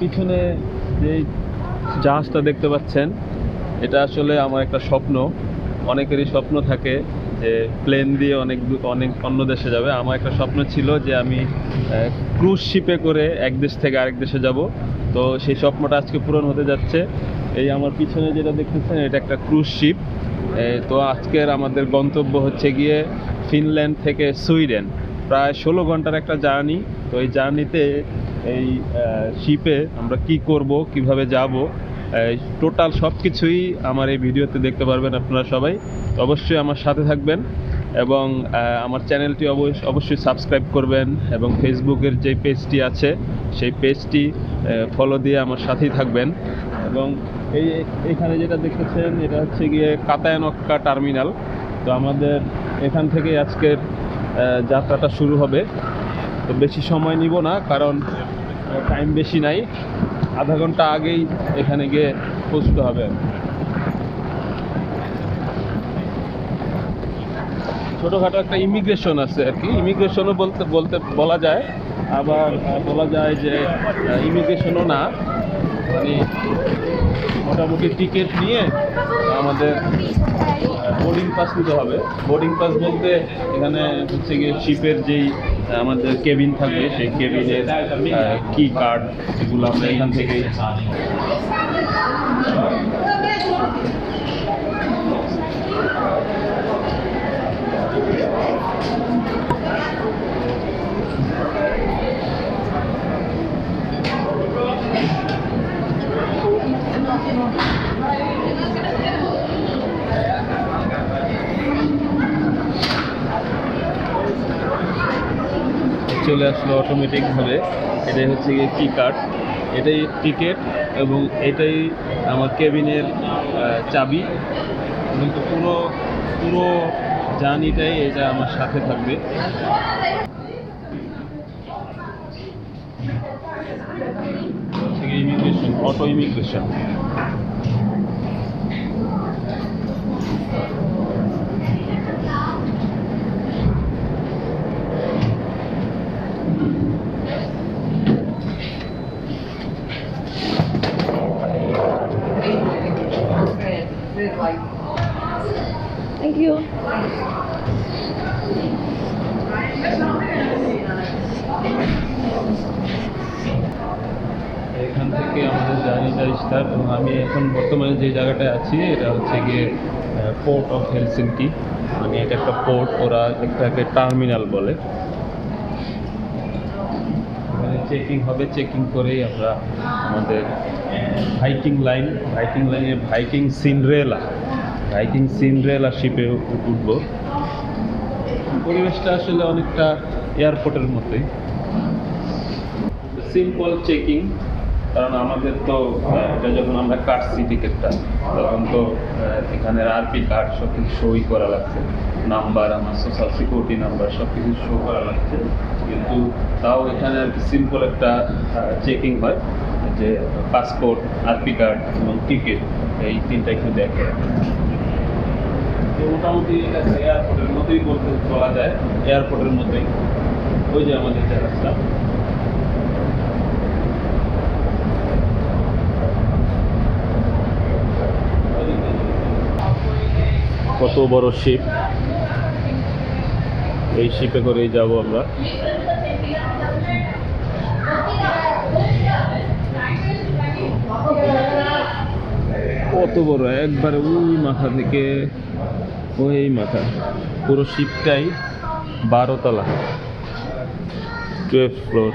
পিছনে যে জাহাজটা দেখতে পাচ্ছেন, এটা আসলে আমার একটা স্বপ্ন। অনেকেরই স্বপ্ন থাকে যে প্লেন দিয়ে অনেক অনেক অন্য দেশে যাবে। আমার একটা স্বপ্ন ছিল যে আমি ক্রুজ শিপে করে এক দেশ থেকে আরেক দেশে যাব। তো সেই স্বপ্নটা আজকে পূরণ হতে যাচ্ছে। এই আমার পিছনে যেটা দেখতেছেন, এটা একটা ক্রুজ শিপ তো আজকের আমাদের গন্তব্য হচ্ছে গিয়ে ফিনল্যান্ড থেকে সুইডেন। প্রায় ষোলো ঘণ্টার একটা জার্নি। তো এই জার্নিতে এই শিপে আমরা কি করব, কীভাবে যাব টোটাল সব কিছুই আমার এই ভিডিওতে দেখতে পারবেন আপনারা সবাই। অবশ্যই আমার সাথে থাকবেন এবং আমার চ্যানেলটি অবশ্য- অবশ্যই সাবস্ক্রাইব করবেন এবং ফেসবুকের যে পেজটি আছে, সেই পেজটি ফলো দিয়ে আমার সাথেই থাকবেন। এবং এই, এখানে যেটা দেখতেছেন, এটা হচ্ছে গিয়ে কাতায়ানক্কা টার্মিনাল। তো আমাদের এখান থেকে আজকের যাত্রাটা শুরু হবে। তো বেশি সময় নিব না, কারণ টাইম বেশি নাই। আধা ঘণ্টা আগেই এখানে গিয়ে পৌঁছতে হবে। ছোটোখাটো একটা ইমিগ্রেশন আছে আর কি। ইমিগ্রেশনও বলতে বলতে বলা যায়। আবার বলা যায় যে ইমিগ্রেশনও না। মানে মোটামুটি টিকিট নিয়ে আমাদের বোর্ডিং পাস নিতে হবে। বোর্ডিং পাস বলতে এখানে হচ্ছে গিয়ে শিপের যেই আমাদের কেবিন থাকবে, সেই কেবিনের কি কার্ড এগুলো আমরা এখান থেকেই চলে আসলো অটোমেটিকভাবে এটাই হচ্ছে গিয়ে কি কার্ড এটাই টিকিট এবং এটাই আমার কেবিনের চাবি। কিন্তু পুরো পুরো জার্নিটাই এটা আমার সাথে থাকবে। Auto immigration you. এখান থেকে আমাদের জার্নিটা স্টার্ট এবং আমি এখন বর্তমানে যে জায়গাটায় আছি, এটা হচ্ছে গিয়ে পোর্ট অফ হেলসিনকি মানে এটা একটা পোর্ট ওরা একটাকে টার্মিনাল বলে। এখানে চেকিং হবে চেকিং করেই আমরা আমাদের ভাইকিং লাইন ভাইকিং লাইনে ভাইকিং সিনরেলা ভাইকিং সিনরেলা শিপে উঠবো। পরিবেশটা আসলে অনেকটা এয়ারপোর্টের মতোই। সিম্পল চেকিং কারণ আমাদের তো এটা যখন আমরা কাটছি টিকিটটা তখন তো আহ, এখানে আরপি কার্ড সব কিছু সই করা লাগছে। নাম্বার আমার সোশ্যাল সিকিউরিটি নাম্বার সব কিছু শো করা লাগছে। কিন্তু তাও এখানে আর কি সিম্পল একটা চেকিং হয় যে পাসপোর্ট আরপি কার্ড এবং টিকিট এই তিনটা একটু দেখে। মোটামুটি এয়ারপোর্টের মতোই বলতে বলা যায় এয়ারপোর্টের মতোই। ওই যে আমাদের জাহাজটা কত বড় শিপ এই শিপে করেই যাব আমরা। কত বড়? একবারে ওই মাথা থেকে ওই মাথা। পুরো শিপটাই বারো তলা। টুয়েলভ ফ্লোর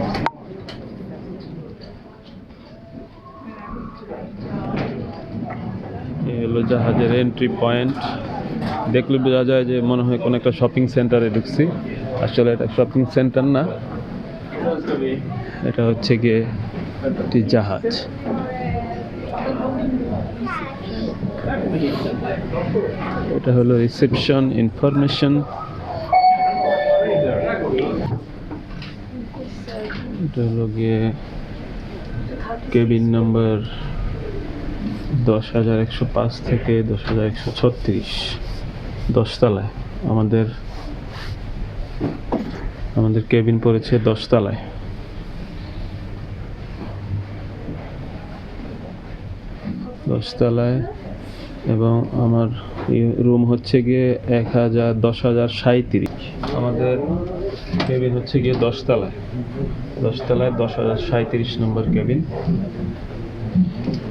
এই হলো জাহাজের এন্ট্রি পয়েন্ট দেখলে বোঝা যায় যে মনে হয় কোনো একটা শপিং সেন্টারে ঢুকছি। আসলে এটা শপিং সেন্টার না। এটা হচ্ছে গিয়ে একটি জাহাজ। এটা হলো রিসেপশন ইনফরমেশন এটা হলো গিয়ে কেবিন নাম্বার দশ হাজার একশো পাঁচ থেকে দশ হাজার একশো ছত্রিশ। দশতলায়। আমাদের আমাদের কেবিন পড়েছে দশতলায়। দশতলায় এবং আমার রুম হচ্ছে গিয়ে এক হাজার, দশ হাজার সাঁত্রিশ আমাদের কেবিন হচ্ছে গিয়ে দশতলায়। দশতলায় দশ হাজার সাঁত্রিশ নম্বর কেবিন।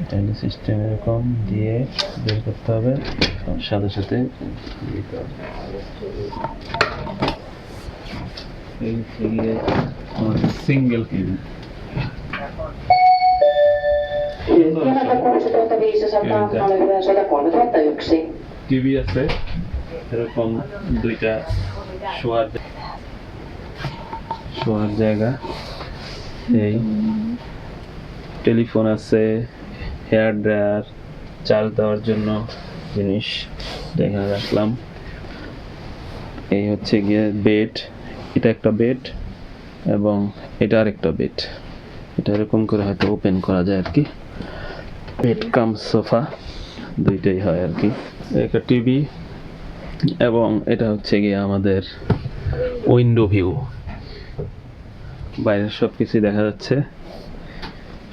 এটা হলো সিস্টেম এরকম দিয়ে বের করতে হবে। সাথে সাথে দিতে হবে এই গিয়ে আমাদের সিঙ্গেল কেবিন টিভি আছে এরকম দুইটা শোয়ার শোয়ার জায়গা এই। টেলিফোন আছে। হেয়ার ড্রায়ার চার্জ দেওয়ার জন্য জিনিস দেখা রাখলাম এই হচ্ছে গিয়ে বেড, এটা একটা বেড এবং এটা আরেকটা বেড। এটা এরকম করে হয়তো ওপেন করা যায় আর কি। বেড কাম সোফা, দুইটাই হয় আর কি। একটা টিভি এবং এটা হচ্ছে গিয়ে আমাদের উইন্ডো ভিউ। বাইরের সব কিছুই দেখা যাচ্ছে।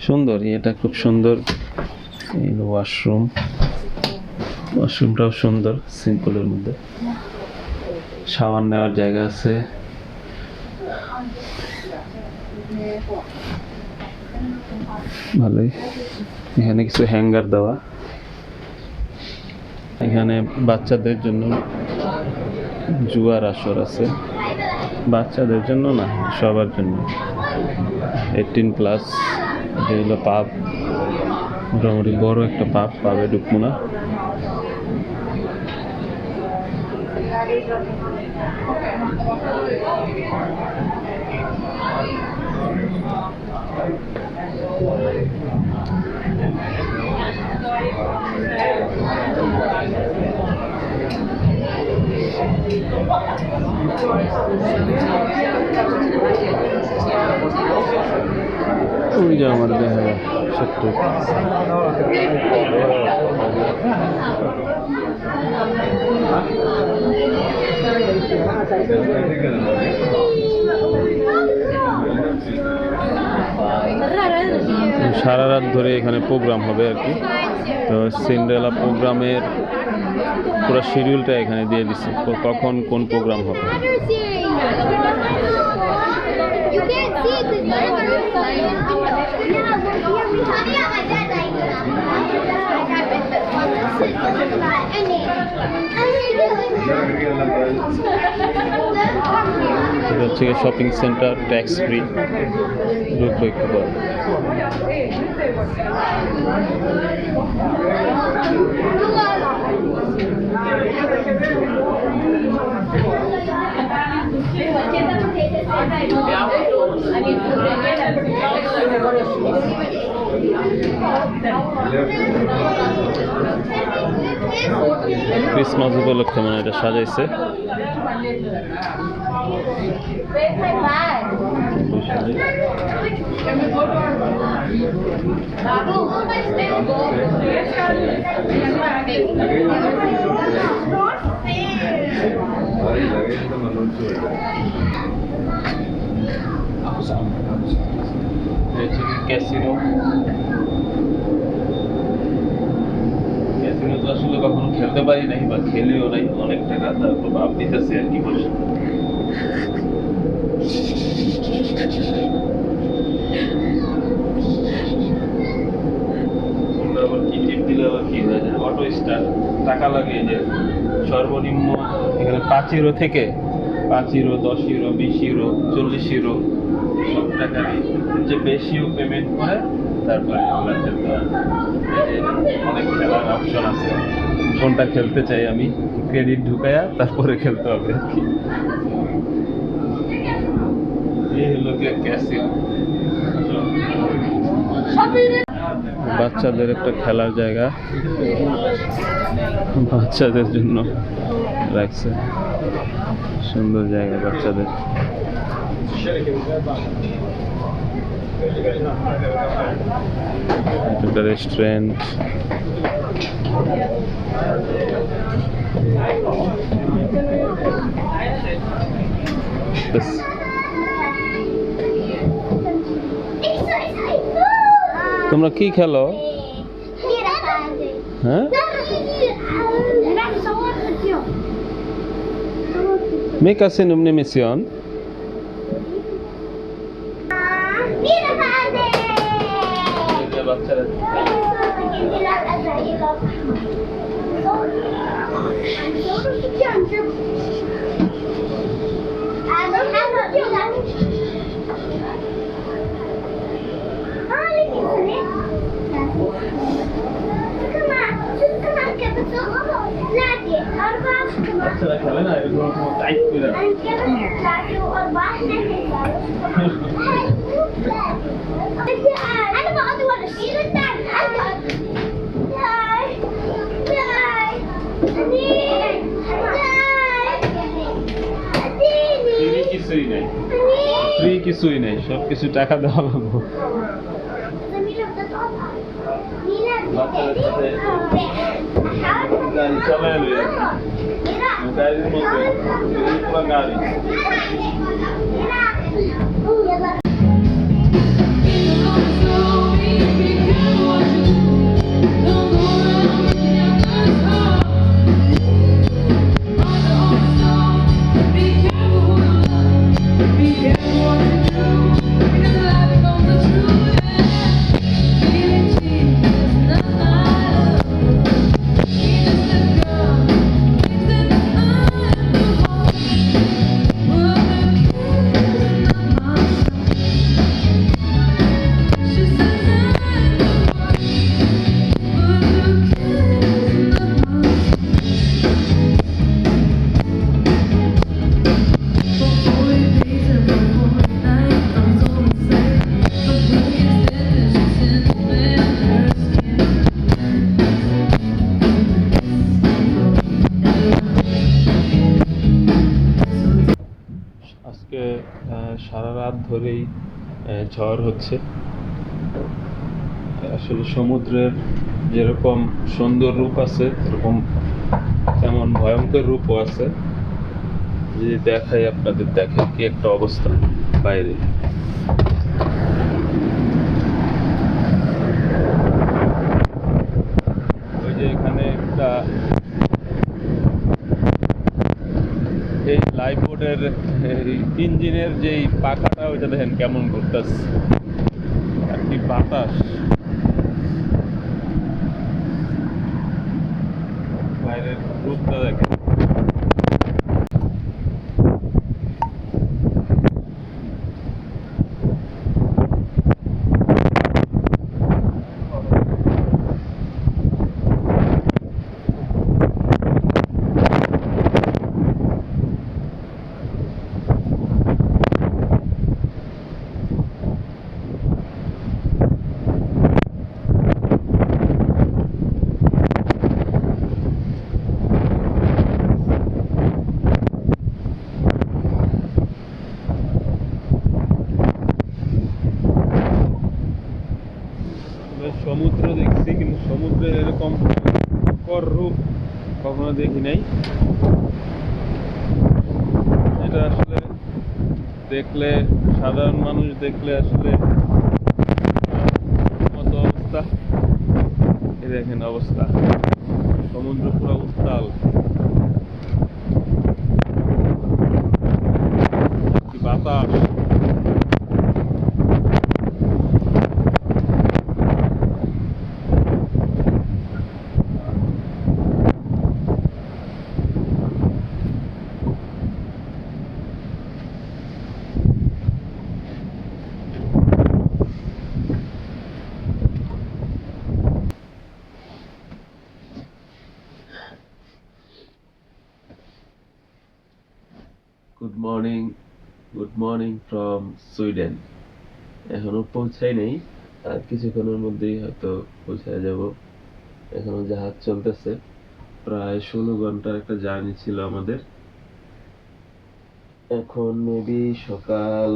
সুন্দর এটা খুব সুন্দর। এই ওয়াশরুম ওয়াশরুমটাও সুন্দর সিম্পলের মধ্যে। শাওয়ার নেওয়ার জায়গা আছে। ভালোই। এখানে কিছু হ্যাঙ্গার দেওয়া। এখানে বাচ্চাদের জন্য জুয়ার আসর আছে। বাচ্চাদের জন্য না, সবার জন্য। এইটিন প্লাস হলো পাব মোটামুটি বড় একটা পাব পাবে ঢুকবো না ওই যে আমার দেখা ছোট্ট সারা রাত ধরে এখানে প্রোগ্রাম হবে আর কি। তো সিন্ড্রেলা প্রোগ্রামের পুরো শিডিউলটা এখানে দিয়ে ক- কখন কোন প্রোগ্রাম হবে? এটা হচ্ছে শপিং সেন্টার ট্যাক্স ফ্রি ঢুকবো একটু পর ক্রিসমাস উপলক্ষে মানে এটা সাজাইছে। ক্যাসিনো। তো আসলে কখনো খেলতে পারি নাই বা খেলেও নাই, অনেক টাকা তারপর ভাব দিতেছে আর কি স্টার্ট টাকা লাগে যে সর্বনিম্ন এখানে পাঁচ ইউরো থেকে পাঁচ ইউরো দশ ইউরো বিশ ইউরো চল্লিশ ইউরো সব টাকারই যে বেশিও পেমেন্ট করে, তারপরে আমরা খেলতে অনেক খেলার অপশন আছে। কোনটা খেলতে চাই আমি? ক্রেডিট ঢুকায়া তারপরে খেলতে হবে আর কি। এই হলো বাচ্চাদের একটা খেলার জায়গা। বাচ্চাদের জন্য রাখছে। সুন্দর জায়গা বাচ্চাদের। একটা রেস্টুরেন্ট তোমরা কি খেলো হ্যাঁ Me casé en una বাচ্চারা খেলে না এরকম টাইট করে কিছুই নেই ফ্রি কিছুই নেই সব কিছু টাকা দেওয়া লাগবে বাচ্চাদের সাথে লই গাড়ির মধ্যে এই পুরো ধরেই ঝড় হচ্ছে। আসলে সমুদ্রের যেরকম সুন্দর রূপ আছে এরকম তেমন ভয়ঙ্কর রূপও আছে। যদি দেখাই আপনাদের দেখে কি একটা অবস্থা বাইরে। ওই যে এখানে একটা এই লাইফবোর্ডের ইঞ্জিনের যেই পাখাটা ওইটা দেখেন কেমন করতেছে আর কি বাতাস। বাইরের রূপটা দেখেন তবে সমুদ্র দেখছি কিন্তু সমুদ্রের এরকম কর রূপ কখনো দেখি নাই এটা আসলে দেখলে সাধারণ মানুষ দেখলে আসলে মতো অবস্থা। দেখেন অবস্থা। সুইডেন। এখনও পৌঁছাই নেই, আর কিছুক্ষণের মধ্যেই হয়তো পৌঁছায় যাব। এখনও জাহাজ চলতেছে। প্রায় ষোলো ঘণ্টার একটা জার্নি ছিল আমাদের। এখন মেবি সকাল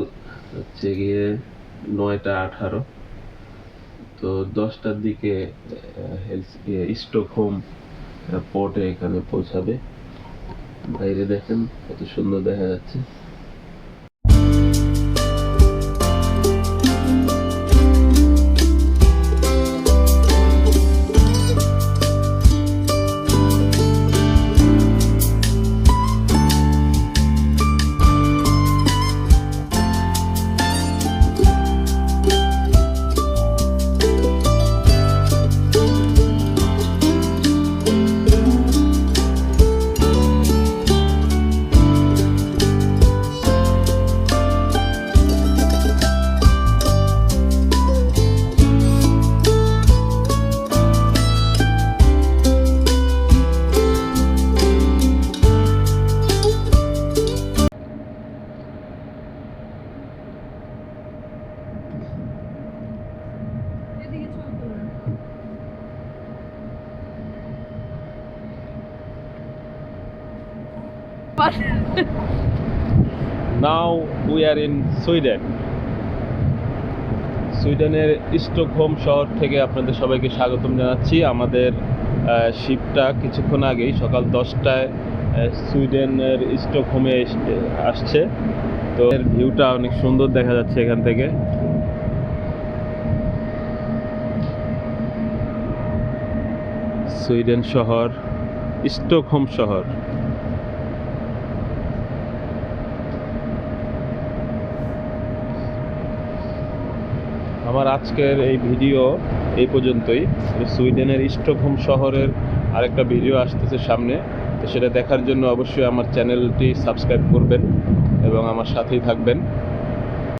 হচ্ছে গিয়ে নয়টা আঠারো। তো দশটার দিকে স্টকহোম পোর্টে এখানে পৌঁছাবে। বাইরে দেখেন, কত সুন্দর দেখা যাচ্ছে। উই ইন সুইডেন সুইডেনের স্টকহোম শহর থেকে আপনাদের সবাইকে স্বাগতম জানাচ্ছি। আমাদের শিপটা কিছুক্ষণ আগেই সকাল দশটায় সুইডেনের স্টকহোমে আসছে। তো এর ভিউটা অনেক সুন্দর দেখা যাচ্ছে এখান থেকে। সুইডেন শহর স্টকহোম শহর। আমার আজকের এই ভিডিও এই পর্যন্তই। সুইডেনের স্টকহোম শহরের আরেকটা ভিডিও আসতেছে সামনে, তো সেটা দেখার জন্য অবশ্যই আমার চ্যানেলটি সাবস্ক্রাইব করবেন এবং আমার সাথেই থাকবেন।